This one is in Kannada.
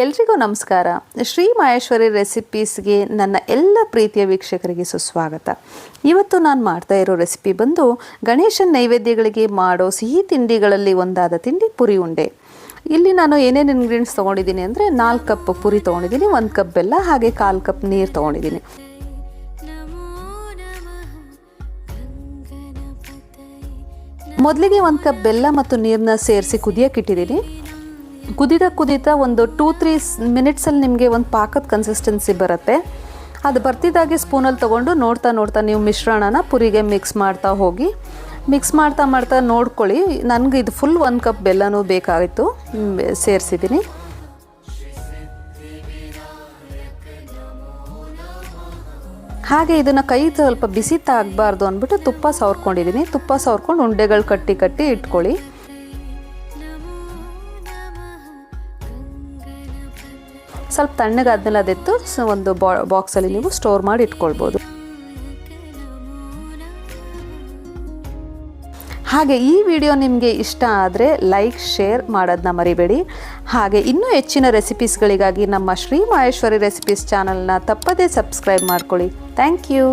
ಎಲ್ರಿಗೂ ನಮಸ್ಕಾರ. ಶ್ರೀ ಮಹೇಶ್ವರಿ ರೆಸಿಪೀಸ್ಗೆ ನನ್ನ ಎಲ್ಲ ಪ್ರೀತಿಯ ವೀಕ್ಷಕರಿಗೆ ಸುಸ್ವಾಗತ. ಇವತ್ತು ನಾನು ಮಾಡ್ತಾ ಇರೋ ರೆಸಿಪಿ ಬಂದು ಗಣೇಶನ ನೈವೇದ್ಯಗಳಿಗೆ ಮಾಡೋ ಸಿಹಿ ತಿಂಡಿಗಳಲ್ಲಿ ಒಂದಾದ ತಿಂಡಿ ಪುರಿ ಉಂಡೆ. ಇಲ್ಲಿ ನಾನು ಏನೇನು ಇಂಗ್ರೀಡಿಯೆಂಟ್ಸ್ ತೊಗೊಂಡಿದ್ದೀನಿ ಅಂದರೆ ನಾಲ್ಕು ಕಪ್ ಪುರಿ ತೊಗೊಂಡಿದ್ದೀನಿ, ಒಂದು ಕಪ್ ಬೆಲ್ಲ, ಹಾಗೆ ಕಾಲು ಕಪ್ ನೀರು ತೊಗೊಂಡಿದ್ದೀನಿ. ಮೊದಲಿಗೆ ಒಂದು ಕಪ್ ಬೆಲ್ಲ ಮತ್ತು ನೀರನ್ನ ಸೇರಿಸಿ ಕುದಿಯೋಕೆ ಇಟ್ಟಿದ್ದೀನಿ. ಕುದಿದ ಕುದಿತಾ ಒಂದು ಟೂ ತ್ರೀ ಮಿನಿಟ್ಸಲ್ಲಿ ನಿಮಗೆ ಒಂದು ಪಾಕದ ಕನ್ಸಿಸ್ಟೆನ್ಸಿ ಬರುತ್ತೆ. ಅದು ಬರ್ತಿದ್ದಾಗೆ ಸ್ಪೂನಲ್ಲಿ ತೊಗೊಂಡು ನೋಡ್ತಾ ನೋಡ್ತಾ ನೀವು ಮಿಶ್ರಣನ ಪುರಿಗೆ ಮಿಕ್ಸ್ ಮಾಡ್ತಾ ಹೋಗಿ. ಮಿಕ್ಸ್ ಮಾಡ್ತಾ ಮಾಡ್ತಾ ನೋಡ್ಕೊಳ್ಳಿ. ನನಗೆ ಇದು ಫುಲ್ ಒಂದು ಕಪ್ ಬೆಲ್ಲನೂ ಬೇಕಾಗಿತ್ತು. ಸೇರಿಸಿದ್ದೀನಿ. ಹಾಗೆ ಇದನ್ನು ಕೈ ಸ್ವಲ್ಪ ಬಿಸಿ ತಾಗಬಾರ್ದು ಅಂದ್ಬಿಟ್ಟು ತುಪ್ಪ ಸವರ್ಕೊಂಡಿದ್ದೀನಿ. ತುಪ್ಪ ಸವರ್ಕೊಂಡು ಉಂಡೆಗಳು ಕಟ್ಟಿ ಕಟ್ಟಿ ಇಟ್ಕೊಳ್ಳಿ. ಸ್ವಲ್ಪ ತಣ್ಣಗಾದ್ಮೇಲೆ ಅದೆತ್ತು ಒಂದು ಬಾ, ಬಾಕ್ಸಲ್ಲಿ ನೀವು ಸ್ಟೋರ್ ಮಾಡಿ ಇಟ್ಕೊಳ್ಬೋದು. ಹಾಗೆ ಈ ವಿಡಿಯೋ ನಿಮಗೆ ಇಷ್ಟ ಆದರೆ ಲೈಕ್, ಶೇರ್ ಮಾಡೋದನ್ನ ಮರಿಬೇಡಿ. ಹಾಗೆ ಇನ್ನೂ ಹೆಚ್ಚಿನ ರೆಸಿಪೀಸ್ಗಳಿಗಾಗಿ ನಮ್ಮ ಶ್ರೀ ಮಹೇಶ್ವರಿ ರೆಸಿಪೀಸ್ ಚಾನಲ್ನ ತಪ್ಪದೇ ಸಬ್ಸ್ಕ್ರೈಬ್ ಮಾಡ್ಕೊಳ್ಳಿ. Thank you.